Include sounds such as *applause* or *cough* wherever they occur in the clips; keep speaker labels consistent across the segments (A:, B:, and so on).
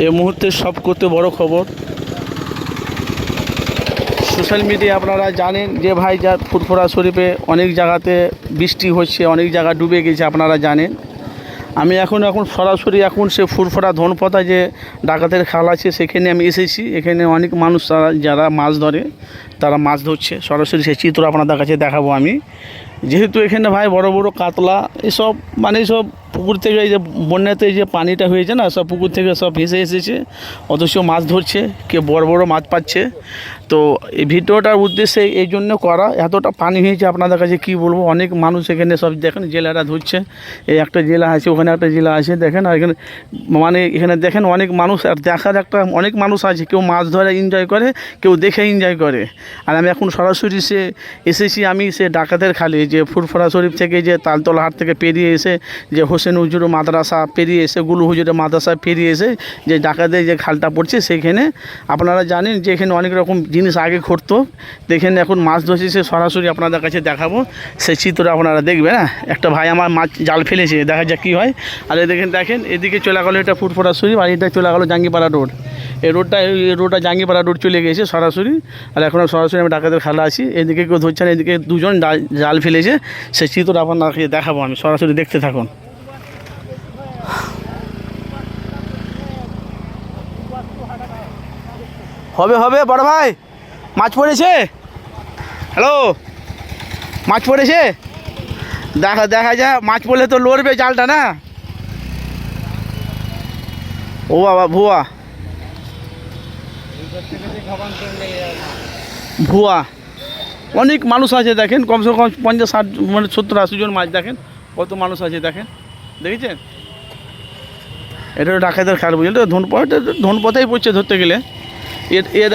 A: এই মুহূর্তে সব করতে বড় খবর। সোশ্যাল মিডিয়া আপনারা জানেন যে ভাই যা ফুরফুরা শরীফে অনেক জায়গাতে বৃষ্টি হচ্ছে, অনেক জায়গা ডুবে গেছে আপনারা জানেন। আমি এখন এখন সরাসরি এখন সে ফুরফুরা ধনপতা যে ডাকাতের খাল আছে, সেখানে আমি এসেছি। এখানে অনেক মানুষ তারা, যারা মাছ ধরে, তারা মাছ ধরছে। সরাসরি সে চিত্র আপনাদের কাছে দেখাবো আমি। যেহেতু এখানে ভাই বড় বড় কাতলা, এসব মানে সব পুকুর থেকে এই যে বন্যাতে যে পানিটা হয়েছে না, সব পুকুর থেকে সব ভেসে এসেছে। অথচ মাছ ধরছে, কে বড় বড় মাছ পাচ্ছে। তো এই ভিডিওটার উদ্দেশ্যে এই জন্য করা, এতটা পানি হয়েছে আপনাদের কাছে কি বলব? অনেক মানুষ এখানে সব দেখেন, জেলারা ধরছে। এই একটা জেলা আছে, ওখানে একটা জেলা আছে, দেখেন, আর এখানে মানে এখানে দেখেন অনেক মানুষ, আর দেখার একটা অনেক মানুষ আছে, কেউ মাছ ধরে এনজয় করে, কেউ দেখে এনজয় করে। আর আমি এখন সরাসরি সে এসেছি, আমি সে ডাকাতের খালে যে ফুরফুরা শরীফ থেকে যে তালতলা হাট থেকে পেরিয়ে এসে যে হোসেন হুজুর মাদ্রাসা পেরিয়ে এসে, গুলু হুজুরের মাদ্রাসা পেরিয়ে এসে যে ডাকাতের যে খালটা পড়ছে সেখানে আপনারা জানেন যে এখানে অনেক রকম জিনিস আগে ঘটতো। দেখেন এখন মাছ ধরছে, সে সরাসরি আপনাদের কাছে দেখাবো। সে চিত্র আপনারা দেখবেন হ্যাঁ? একটা ভাই আমার মাছ জাল ফেলেছে, দেখা যাক কী হয়। আর দেখেন দেখেন, এদিকে চলে গেলো এটা ফুটফোড়া শরীফ, আর এটা চলে গেলো জাঙ্গিপাড়া রোড। এই রোডটা এই রোডটা জাঙ্গিপাড়া রোড চলে গেছে সরাসরি। আর এখন সরাসরি আমি ডাকাতের খেলা আছি। এদিকে কেউ ধরছে না, এদিকে দুজন জাল ফেলেছে। সেই চিত্র আপনাকে দেখাবো আমি, সরাসরি দেখতে থাকুন। হবে হবে, বড় ভাই, মাছ পড়েছে? হ্যালো, মাছ পড়েছে? দেখা দেখা যায় মাছ পড়লে তো লড়বে জালটা না? ও বাবা, ভুয়া। ভুয়া। অনেক মানুষ আছে, দেখেন, কমসে কম পঞ্চাশ ষাট মানে সত্তর, আশি জন মাছ দেখেন, কত মানুষ আছে দেখেন। দেখেছেন? এটা ডাকাতের খাল, বুঝলেন ধনপথ ধনপথেই পড়ছে ধরতে গেলে। এর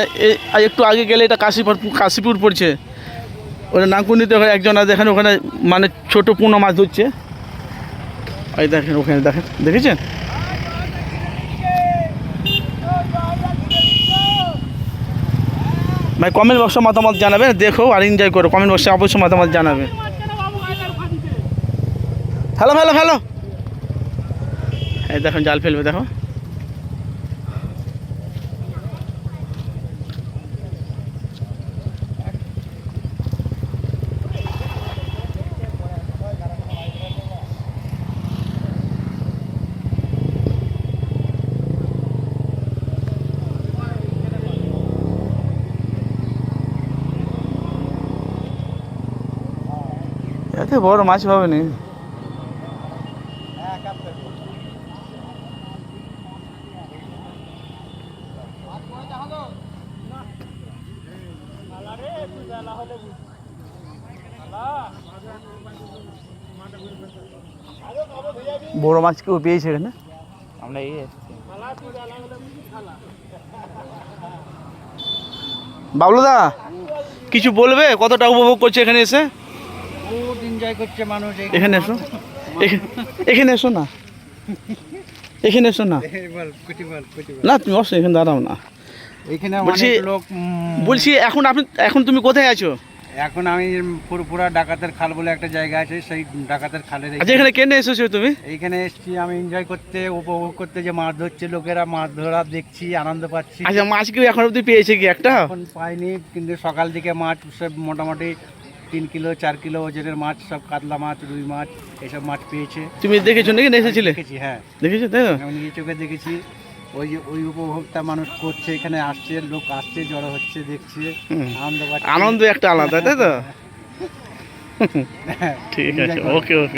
A: আর একটু আগে গেলে এটা কাশীপুর কাশীপুর পড়ছে। ওটা ওখানে একজন আছে, দেখেন, ওখানে মানে ছোটো পুনো মাছ ধরছে। ওই দেখেন, ওখানে দেখেন। দেখেছেন? ভাই কমেন্ট বক্সে মতামত জানাবে দেখো আর এনজয় করো। কমেন্ট বক্সে অবশ্যই মতামত জানাবে। হ্যালো হ্যালো হ্যালো এই দেখুন, জাল ফেলবে, দেখো। এতে বড় মাছ পাবে নি বড় মাছ কেউ পেয়েছে এখানে
B: আমরা এই
A: বাবলুদা কিছু বলবে? কতটা উপভোগ করছে এখানে এসে?
B: এনজয় করছে মানুষ
A: এখানে এসো। এখানে- এখানে এসো না। এখানে এসো না। না তুমি অবশ্যই এখানে দাঁড়াও না।
B: এইখানে
A: বলছি-
B: লোক
A: বলছি এখন আপনি এখন তুমি কোথায় আছো?
B: এখন আমি পুরপুরা ডাকাতের খাল বলে একটা জায়গা আছে সেই ডাকাতের খালের
A: আচ্ছা এখানে কেন এসেছ তুমি?
B: এইখানে এসছি আমি এনজয় করতে উপভোগ করতে যে মাছ ধরছে লোকেরা মাছ ধরা দেখছি আনন্দ পাচ্ছি।
A: আচ্ছা মাছ কি এখন অব্দি পেয়েছে কি একটা?
B: এখন পাইনি কিন্তু সকাল দিকে মাছ সব মোটামুটি তিন কিলো চার কিলো ওজনের মাছ সব কাতলা মাছ রুই মাছ এসব মাছ পেয়েছে।
A: তুমি দেখেছ নাকি? না এসেছিলে?
B: দেখেছি হ্যাঁ।
A: দেখেছ? তাই তো?
B: আমি নিজে চোখে দেখেছি। ওই যে ওই উপভোক্তা মানুষ করছে এখানে আসছে লোক আসছে জড়ো হচ্ছে দেখছে। আনন্দ
A: আনন্দ একটা আলাদা তাই তো? *laughs* ঠিক আছে ওকে ওকে।